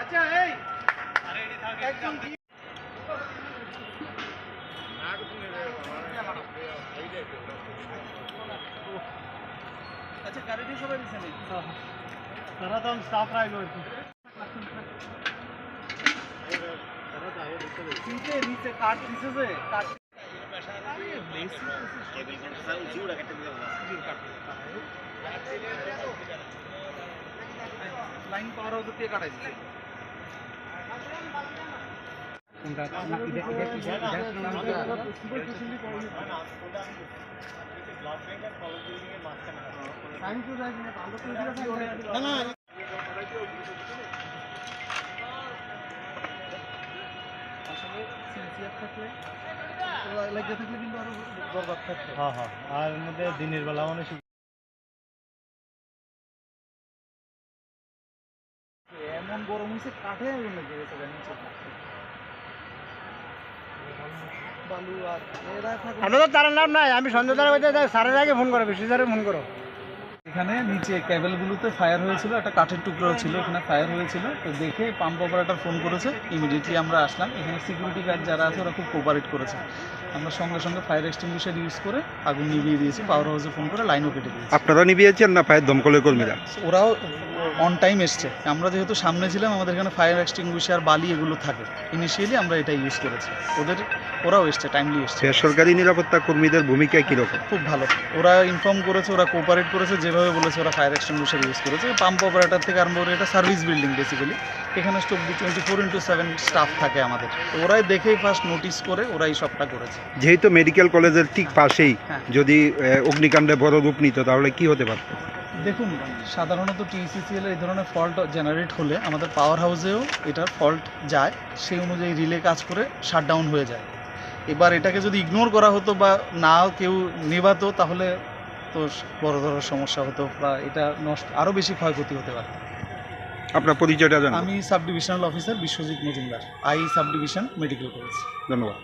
আচ্ছা এই একজন আচ্ছা গাড়িটি সবাই দিছে নেই। তো স্টাফ রাখল আর কি নিচে নিচে কাঠ দিছে যে কাঠ লাইন পাওয়ার হাউস দিয়ে কাটাই দিছে না না আসলে সিনসিয়ার থাকলে লাগিয়ে থাকলে কিন্তু আরও বরবাদ থাকতো। হ্যাঁ হ্যাঁ আর মধ্যে দিনের বেলা সু- এমন গরম হয়েছে কাঠে আগুন লেগে গেছে নিচে। বালু আর এরা থাকে তো তার নাম নাই আমি দ্বারা বলতে স্যারের আগে ফোন করো স্যারের ফোন করো। এখানে নিচে ক্যাবেলগুলোতে ফায়ার হয়েছিল একটা কাঠের টুকরো ছিল এখানে ফায়ার হয়েছিল। তো দেখে পাম্প অপারেটার ফোন করেছে ইমিডিয়েটলি আমরা আসলাম। এখানে সিকিউরিটি গার্ড যারা আছে ওরা খুব কোপারেট করেছে। আমরা সঙ্গে সঙ্গে ফায়ার এক্সটিংগুইশার ইউজ করে আগুন নিভিয়ে দিয়েছি পাওয়ার হাউসে ফোন করে লাইনও কেটে দিয়েছি। আপনারা নিভিয়েছেন না ফায়ার দমকলের কর্মীরা? ওরাও অন টাইম এসছে। আমরা যেহেতু সামনে ছিলাম আমাদের এখানে ফায়ার এক্সটিংগুইশার বালি এগুলো থাকে। ইনিশিয়ালি আমরা এটা ইউজ করেছি। ওদের ওরাও এসছে টাইমলি এসছে। সরকারি নিরাপত্তা কর্মীদের ভূমিকা কীরকম? খুব ভালো। ওরা ইনফর্ম করেছে ওরা কোঅপারেট করেছে যেভাবে বলেছে ওরা ফায়ার এক্সটিংগুইশার ইউজ করেছে। পাম্প অপারেটার থেকে আরম্ভ করে এটা সার্ভিস বিল্ডিং বেসিক্যালি এখানে চব্বিশ twenty four into seven staff থাকে আমাদের। ওরাই দেখেই ফার্স্ট নোটিস করে ওরাই সবটা করেছে। যেহেতু মেডিকেল কলেজের ঠিক পাশেই হ্যাঁ। যদি অগ্নিকাণ্ডে বড় রূপ নিত তাহলে কি হতে পারত? দেখুন সাধারণত টিসিসিএল এই ধরনের ফল্ট জেনারেট হলে আমাদের পাওয়ার হাউসেও এটার ফল্ট যায় সেই অনুযায়ী রিলে কাজ করে শাটডাউন হয়ে যায়। এবার এটাকে যদি ইগনোর করা হতো বা না কেউ নেভাতো তাহলে তো বড় ধরনের সমস্যা হতো বা এটা নষ্ট আরও বেশি ক্ষয়ক্ষতি হতে পারে। আপনার পরিচয়টা জানান। আমি sub divisional officer Biswajit Majumdar. I sub division medical college ধন্যবাদ।